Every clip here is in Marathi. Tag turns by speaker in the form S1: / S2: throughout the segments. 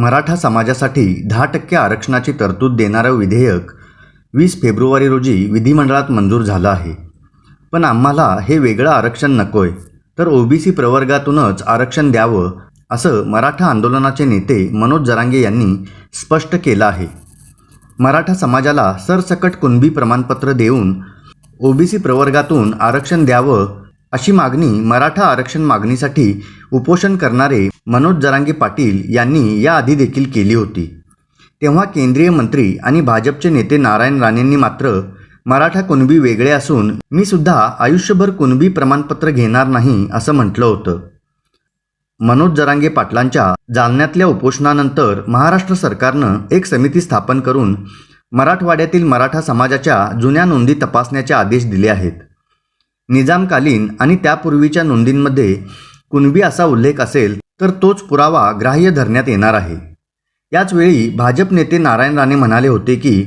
S1: मराठा समाजासाठी दहा टक्के आरक्षणाची तरतूद देणारं विधेयक वीस फेब्रुवारी रोजी विधिमंडळात मंजूर झालं आहे. पण आम्हाला हे वेगळं आरक्षण नकोय तर ओबीसी प्रवर्गातूनच आरक्षण द्यावं असं मराठा आंदोलनाचे नेते मनोज जरांगे यांनी स्पष्ट केलं आहे. मराठा समाजाला सरसकट कुणबी प्रमाणपत्र देऊन ओबीसी प्रवर्गातून आरक्षण द्यावं अशी मागणी मराठा आरक्षण मागणीसाठी उपोषण करणारे मनोज जरांगे पाटील यांनी याआधी देखील केली होती. तेव्हा केंद्रीय मंत्री आणि भाजपचे नेते नारायण राणेंनी मात्र मराठा कुणबी वेगळे असून मी सुद्धा आयुष्यभर कुणबी प्रमाणपत्र घेणार नाही असं म्हटलं होतं. मनोज जरांगे पाटलांच्या जालन्यातल्या उपोषणानंतर महाराष्ट्र सरकारनं एक समिती स्थापन करून मराठवाड्यातील मराठा समाजाच्या जुन्या नोंदी तपासण्याचे आदेश दिले आहेत. निजामकालीन आणि त्यापूर्वीच्या नोंदींमध्ये कुणबी असा उल्लेख असेल तर तोच पुरावा ग्राह्य धरण्यात येणार आहे. याचवेळी भाजप नेते नारायण राणे म्हणाले होते की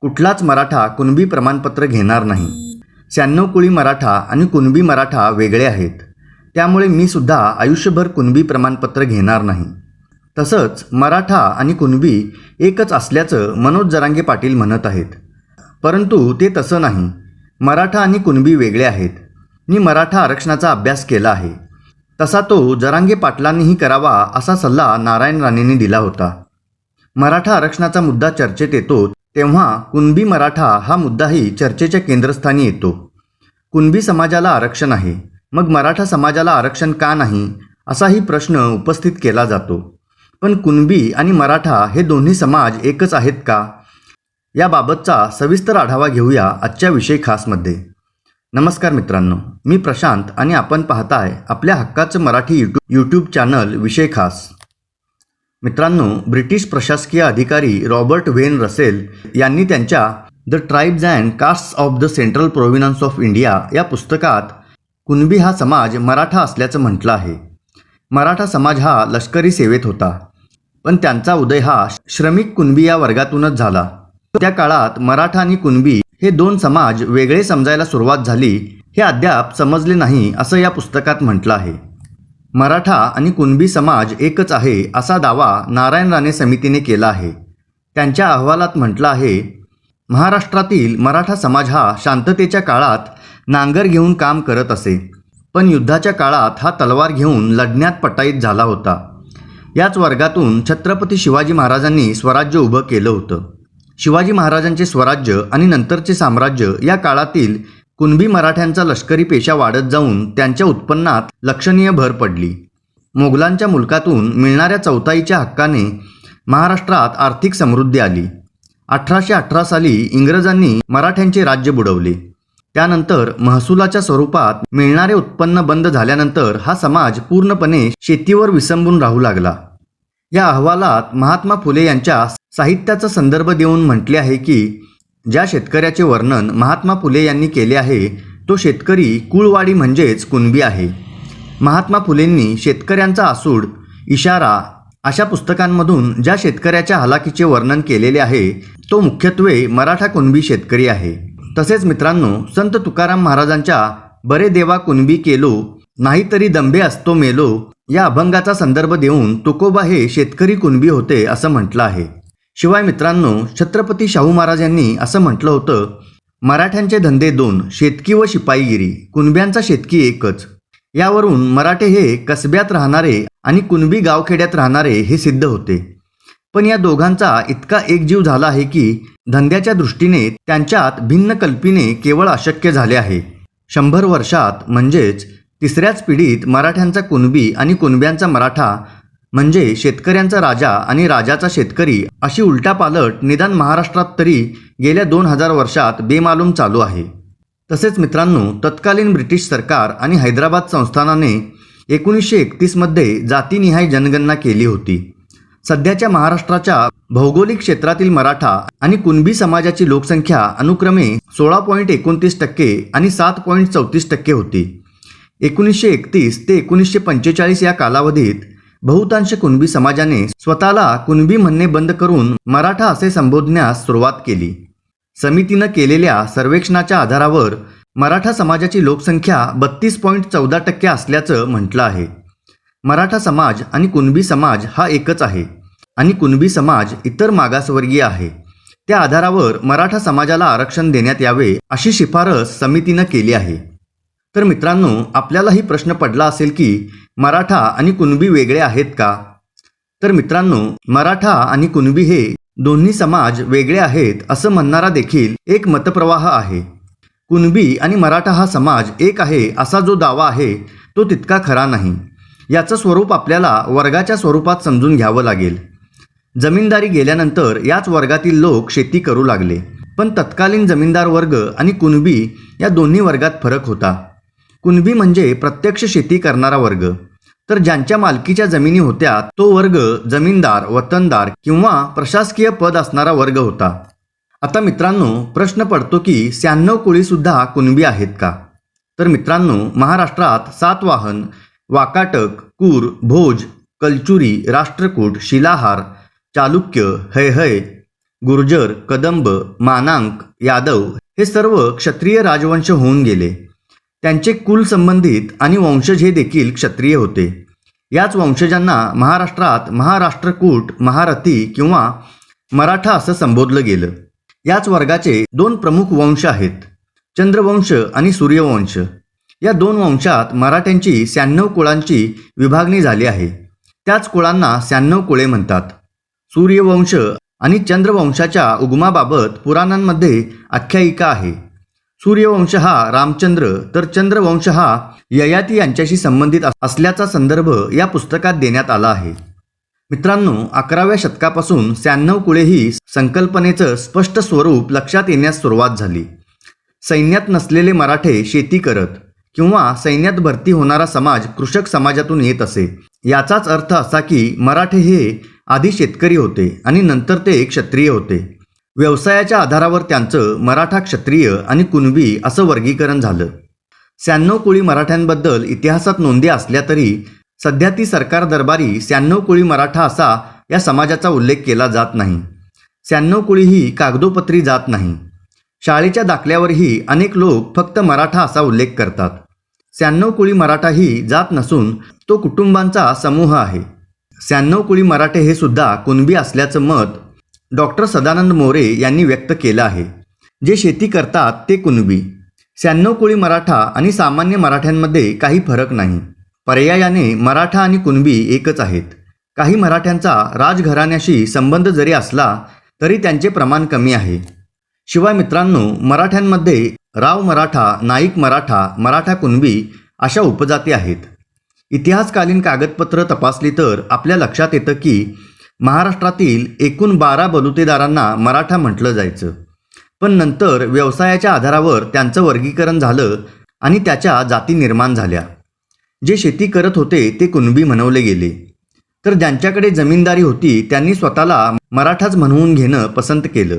S1: कुठलाच मराठा कुणबी प्रमाणपत्र घेणार नाही. शहाण्णव कुळी मराठा आणि कुणबी मराठा वेगळे आहेत. त्यामुळे मी सुद्धा आयुष्यभर कुणबी प्रमाणपत्र घेणार नाही. तसंच मराठा आणि कुणबी एकच असल्याचं मनोज जरांगे पाटील म्हणत आहेत. परंतु ते तसं नाही. मराठा आणि कुणबी वेगळे आहेत. मी मराठा आरक्षणाचा अभ्यास केला आहे. तसा तो जरांगे पाटलांनीही करावा असा सल्ला नारायण राणेंनी दिला होता. मराठा आरक्षणाचा मुद्दा चर्चेत येतो तेव्हा कुणबी मराठा हा मुद्दाही चर्चेच्या केंद्रस्थानी येतो. कुणबी समाजाला आरक्षण आहे मग मराठा समाजाला आरक्षण का नाही असाही प्रश्न उपस्थित केला जातो. पण कुणबी आणि मराठा हे दोन्ही समाज एकच आहेत का? याबाबतचा सविस्तर आढावा घेऊया आजच्या विषय खासमध्ये. नमस्कार मित्रांनो मी प्रशांत आणि आपण पाहताय आपल्या हक्काचं मराठी यूट्यूब यूट्यूब चॅनल विषय खास. मित्रांनो ब्रिटिश प्रशासकीय अधिकारी रॉबर्ट व्हेन रसेल यांनी त्यांच्या the tribes and castes of the central provinces of India या पुस्तकात कुणबी हा समाज मराठा असल्याचं म्हटलं आहे. मराठा समाज हा लष्करी सेवेत होता पण त्यांचा उदय हा श्रमिक कुणबी या वर्गातूनच झाला. त्या काळात मराठा आणि कुणबी हे दोन समाज वेगळे समजायला सुरुवात झाली हे अद्याप समजले नाही असं या पुस्तकात म्हटलं आहे. मराठा आणि कुणबी समाज एकच आहे असा दावा नारायण राणे समितीने केला आहे. त्यांच्या अहवालात म्हटलं आहे महाराष्ट्रातील मराठा समाज हा शांततेच्या काळात नांगर घेऊन काम करत असे पण युद्धाच्या काळात हा तलवार घेऊन लढण्यात पटाईत झाला होता. याच वर्गातून छत्रपती शिवाजी महाराजांनी स्वराज्य उभं केलं होतं. शिवाजी महाराजांचे स्वराज्य आणि नंतरचे साम्राज्य या काळातील कुणबी मराठ्यांचा लष्करी पेशा वाढत जाऊन त्यांच्या उत्पन्नात लक्षणीय भर पडली. मोगलांच्या मुलकातून मिळणाऱ्या चौथाईच्या हक्काने महाराष्ट्रात आर्थिक समृद्धी आली. अठराशे अठरा साली इंग्रजांनी मराठ्यांचे राज्य बुडवले. त्यानंतर महसुलाच्या स्वरूपात मिळणारे उत्पन्न बंद झाल्यानंतर हा समाज पूर्णपणे शेतीवर विसंबून राहू लागला. या अहवालात महात्मा फुले यांच्या साहित्याचा संदर्भ देऊन म्हटले आहे की ज्या शेतकऱ्याचे वर्णन महात्मा फुले यांनी केले आहे तो शेतकरी कुळवाडी म्हणजेच कुणबी आहे. महात्मा फुलेंनी शेतकऱ्यांचा आसूड इशारा अशा पुस्तकांमधून ज्या शेतकऱ्याच्या हलाखीचे वर्णन केलेले आहे तो मुख्यत्वे मराठा कुणबी शेतकरी आहे. तसेच मित्रांनो संत तुकाराम महाराजांच्या बरे देवा कुणबी केलो नाहीतरी दंबे असतो मेलो. या अभंगाचा संदर्भ देऊन तुकोबा हे शेतकरी कुणबी होते असं म्हटलं आहे. शिवाय मित्रांनो छत्रपती शाहू महाराज यांनी असं म्हटलं होतं मराठ्यांचे धंदे दोन शेतकी व शिपाईगिरी कुणब्यांचा शेतकी एकच. यावरून मराठे हे कसब्यात राहणारे आणि कुणबी गावखेड्यात राहणारे हे सिद्ध होते. पण या दोघांचा इतका एकजीव झाला आहे की धंद्याच्या दृष्टीने त्यांच्यात भिन्न कल्पीने केवळ अशक्य झाले आहे. शंभर वर्षात म्हणजेच तिसऱ्याच पिढीत मराठ्यांचा कुणबी आणि कुणब्यांचा मराठा म्हणजे शेतकऱ्यांचा राजा आणि राजाचा शेतकरी अशी उलटापालट निदान महाराष्ट्रात तरी गेल्या दोन हजार वर्षात बेमालूम चालू आहे. तसेच मित्रांनो तत्कालीन ब्रिटिश सरकार आणि हैदराबाद संस्थानाने एकोणीसशे एकतीसमध्ये जातीनिहाय जनगणना केली होती. सध्याच्या महाराष्ट्राच्या भौगोलिक क्षेत्रातील मराठा आणि कुणबी समाजाची लोकसंख्या अनुक्रमे सोळा पॉईंट एकोणतीस टक्के आणि सात पॉईंट चौतीस टक्के होती. एकोणीसशे एकतीस ते एकोणीसशे पंचेचाळीस या कालावधीत बहुतांश कुणबी समाजाने स्वतःला कुणबी म्हणणे बंद करून मराठा असे संबोधण्यास सुरुवात केली. समितीनं केलेल्या सर्वेक्षणाच्या आधारावर मराठा समाजाची लोकसंख्या बत्तीस पॉईंट चौदा टक्के असल्याचं म्हटलं आहे. मराठा समाज आणि कुणबी समाज हा एकच आहे आणि कुणबी समाज इतर मागासवर्गीय आहे. त्या आधारावर मराठा समाजाला आरक्षण देण्यात यावे अशी शिफारस समितीनं केली आहे. तर मित्रांनो आपल्यालाही प्रश्न पडला असेल की मराठा आणि कुणबी वेगळे आहेत का? तर मित्रांनो मराठा आणि कुणबी हे दोन्ही समाज वेगळे आहेत असं म्हणणारा देखील एक मतप्रवाह आहे. कुणबी आणि मराठा हा समाज एक आहे असा जो दावा आहे तो तितका खरा नाही. याचं स्वरूप आपल्याला वर्गाच्या स्वरूपात समजून घ्यावं लागेल. जमीनदारी गेल्यानंतर याच वर्गातील लोक शेती करू लागले. पण तत्कालीन जमीनदार वर्ग आणि कुणबी या दोन्ही वर्गात फरक होता. कुणबी म्हणजे प्रत्यक्ष शेती करणारा वर्ग. तर ज्यांच्या मालकीच्या जमिनी होत्या तो वर्ग जमीनदार वतनदार किंवा प्रशासकीय पद असणारा वर्ग होता. आता मित्रांनो प्रश्न पडतो की शहाण्णव कोळीसुद्धा कुणबी आहेत का? तर मित्रांनो महाराष्ट्रात सातवाहन वाकाटक कूर भोज कलचुरी राष्ट्रकूट शिलाहार चालुक्य हैहय गुर्जर कदंब मानांक यादव हे सर्व क्षत्रिय राजवंश होऊन गेले. त्यांचे कुल संबंधित आणि वंशज हे देखील क्षत्रिय होते. याच वंशजांना महाराष्ट्रात महाराष्ट्रकूट महारथी किंवा मराठा असं संबोधलं गेलं. याच वर्गाचे दोन प्रमुख वंश आहेत चंद्रवंश आणि सूर्यवंश. या दोन वंशात मराठ्यांची शहाण्णव कुळांची विभागणी झाली आहे. त्याच कुळांना शहाण्णव कुळे म्हणतात. सूर्यवंश आणि चंद्रवंशाच्या उगमाबाबत पुराणांमध्ये आख्यायिका आहे. सूर्यवंश हा रामचंद्र तर चंद्रवंश हा ययाती यांच्याशी संबंधित असल्याचा संदर्भ या पुस्तकात देण्यात आला आहे. मित्रांनो अकराव्या शतकापासून शहाण्णव कुळे ही संकल्पनेचं स्पष्ट स्वरूप लक्षात येण्यास सुरुवात झाली. सैन्यात नसलेले मराठे शेती करत किंवा सैन्यात भरती होणारा समाज कृषक समाजातून येत असे. याचाच अर्थ असा की मराठे हे आधी शेतकरी होते आणि नंतर ते क्षत्रिय होते. व्यवसायाच्या आधारावर त्यांचं मराठा क्षत्रिय आणि कुणबी असं वर्गीकरण झालं. शहाण्णव कोळी मराठ्यांबद्दल इतिहासात नोंदी असल्या तरी सध्या ती सरकार दरबारी शहाण्णव कोळी मराठा असा या समाजाचा उल्लेख केला जात नाही. शहाण्णव कोळी ही कागदोपत्री जात नाही. शाळेच्या दाखल्यावरही अनेक लोक फक्त मराठा असा उल्लेख करतात. शहाण्णव कोळी मराठा ही जात नसून तो कुटुंबांचा समूह आहे. शहाण्णव कोळी मराठे हे सुद्धा कुणबी असल्याचं मत डॉक्टर सदानंद मोरे यांनी व्यक्त केलं आहे. जे शेती करतात ते कुणबी. शहाण्णव कोळी मराठा आणि सामान्य मराठ्यांमध्ये काही फरक नाही. पर्यायाने मराठा आणि कुणबी एकच आहेत. काही मराठ्यांचा राजघराण्याशी संबंध जरी असला तरी त्यांचे प्रमाण कमी आहे. शिवाय मित्रांनो मराठ्यांमध्ये राव मराठा नाईक मराठा मराठा कुणबी अशा उपजाती आहेत. इतिहासकालीन कागदपत्र तपासली तर आपल्या लक्षात येतं की महाराष्ट्रातील एकूण बारा बलुतेदारांना मराठा म्हटलं जायचं. पण नंतर व्यवसायाच्या आधारावर त्यांचं वर्गीकरण झालं आणि त्याच्या जाती निर्माण झाल्या. जे शेती करत होते ते कुणबी म्हणवले गेले. तर ज्यांच्याकडे जमीनदारी होती त्यांनी स्वतःला मराठाच म्हणवून घेणं पसंत केलं.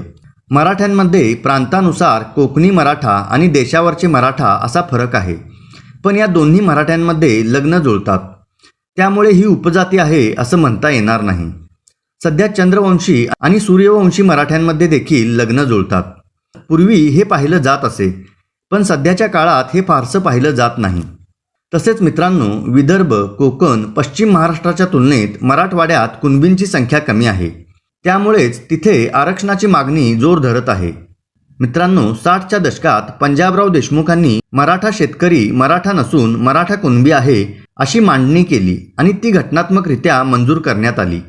S1: मराठ्यांमध्ये प्रांतानुसार कोकणी मराठा आणि देशावरचे मराठा असा फरक आहे. पण या दोन्ही मराठ्यांमध्ये लग्न जुळतात. त्यामुळे ही उपजाती आहे असं म्हणता येणार नाही. सध्या चंद्रवंशी आणि सूर्यवंशी मराठ्यांमध्ये देखील लग्न जुळतात. पूर्वी हे पाहिलं जात असे पण सध्याच्या काळात हे फारसं पाहिलं जात नाही. तसेच मित्रांनो विदर्भ कोकण पश्चिम महाराष्ट्राच्या तुलनेत मराठवाड्यात कुणबींची संख्या कमी आहे. त्यामुळेच तिथे आरक्षणाची मागणी जोर धरत आहे. मित्रांनो साठच्या दशकात पंजाबराव देशमुखांनी मराठा शेतकरी मराठा नसून मराठा कुणबी आहे अशी मांडणी केली आणि ती घटनात्मकरित्या मंजूर करण्यात आली.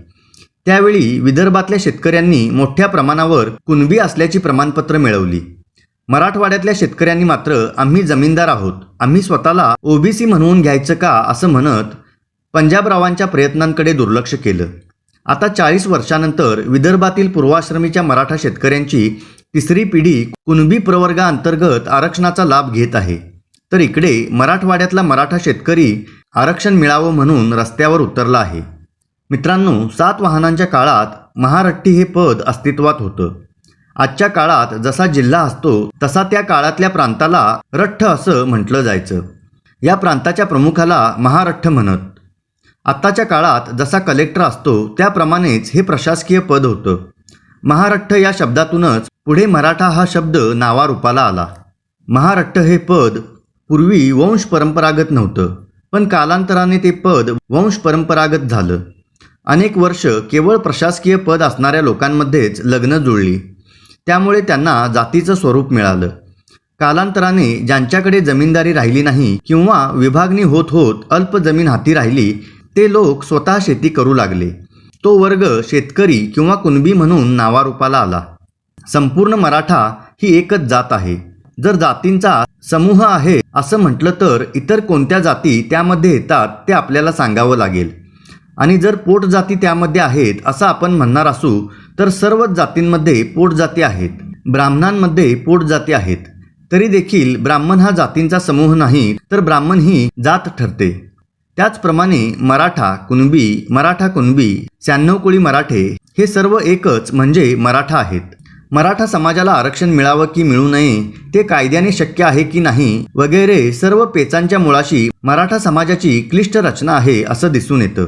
S1: त्यावेळी विदर्भातल्या शेतकऱ्यांनी मोठ्या प्रमाणावर कुणबी असल्याची प्रमाणपत्र मिळवली. मराठवाड्यातल्या शेतकऱ्यांनी मात्र आम्ही जमीनदार आहोत आम्ही स्वतःला ओबीसी म्हणवून घ्यायचं का असं म्हणत पंजाबरावांच्या प्रयत्नांकडे दुर्लक्ष केलं. आता चाळीस वर्षानंतर विदर्भातील पूर्वाश्रमीच्या मराठा शेतकऱ्यांची तिसरी पिढी कुणबी प्रवर्गाअंतर्गत आरक्षणाचा लाभ घेत आहे. तर इकडे मराठवाड्यातला मराठा शेतकरी आरक्षण मिळावं म्हणून रस्त्यावर उतरला आहे. मित्रांनो सात वाहनांच्या काळात महारट्टी हे पद अस्तित्वात होतं. आजच्या काळात जसा जिल्हा असतो तसा त्या काळातल्या प्रांताला रठ्ठ असं म्हटलं जायचं. या प्रांताच्या प्रमुखाला महारठ्ठ म्हणत. आत्ताच्या काळात जसा कलेक्टर असतो त्याप्रमाणेच हे प्रशासकीय पद होतं. महारठ्ठ या शब्दातूनच पुढे मराठा हा शब्द नावारूपाला आला. महारठ्ठ हे पद पूर्वी वंश परंपरागत नव्हतं पण कालांतराने ते पद वंश परंपरागत झालं. अनेक वर्ष केवळ प्रशासकीय पद असणाऱ्या लोकांमध्येच लग्न जुळली. त्यामुळे त्यांना जातीचं स्वरूप मिळालं. कालांतराने ज्यांच्याकडे जमीनदारी राहिली नाही किंवा विभागणी होत होत अल्प जमीन हाती राहिली ते लोक स्वतः शेती करू लागले. तो वर्ग शेतकरी किंवा कुणबी म्हणून नावारूपाला आला. संपूर्ण मराठा ही एकच जात आहे. जर जातींचा समूह आहे असं म्हटलं तर इतर कोणत्या जाती त्यामध्ये येतात ते आपल्याला सांगावं लागेल. आणि जर पोट जाती त्यामध्ये आहेत असं आपण म्हणणार असू तर सर्वच जातींमध्ये पोट जाती आहेत. ब्राह्मणांमध्ये पोट जाती आहेत. तरी देखील ब्राह्मण हा जातींचा समूह नाही तर ब्राह्मण ही जात ठरते. त्याचप्रमाणे मराठा कुणबी मराठा कुणबी शहाण्णव कोळी मराठे हे सर्व एकच म्हणजे मराठा आहेत. मराठा समाजाला आरक्षण मिळावं की मिळू नये ते कायद्याने शक्य आहे की नाही वगैरे सर्व पेचांच्या मुळाशी मराठा समाजाची क्लिष्ट रचना आहे असं दिसून येतं.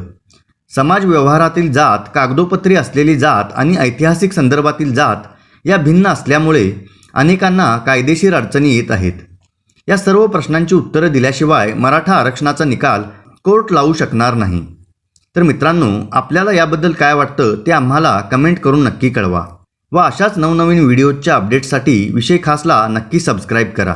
S1: समाज व्यवहारातील जात कागदोपत्री असलेली जात आणि ऐतिहासिक संदर्भातील जात या भिन्न असल्यामुळे अनेकांना कायदेशीर अडचणी येत आहेत. या सर्व प्रश्नांची उत्तरं दिल्याशिवाय मराठा आरक्षणाचा निकाल कोर्ट लावू शकणार नाही. तर मित्रांनो आपल्याला याबद्दल काय वाटतं ते आम्हाला कमेंट करून नक्की कळवा व अशाच नवनवीन व्हिडिओच्या अपडेट्ससाठी विषय खासला नक्की सबस्क्राईब करा.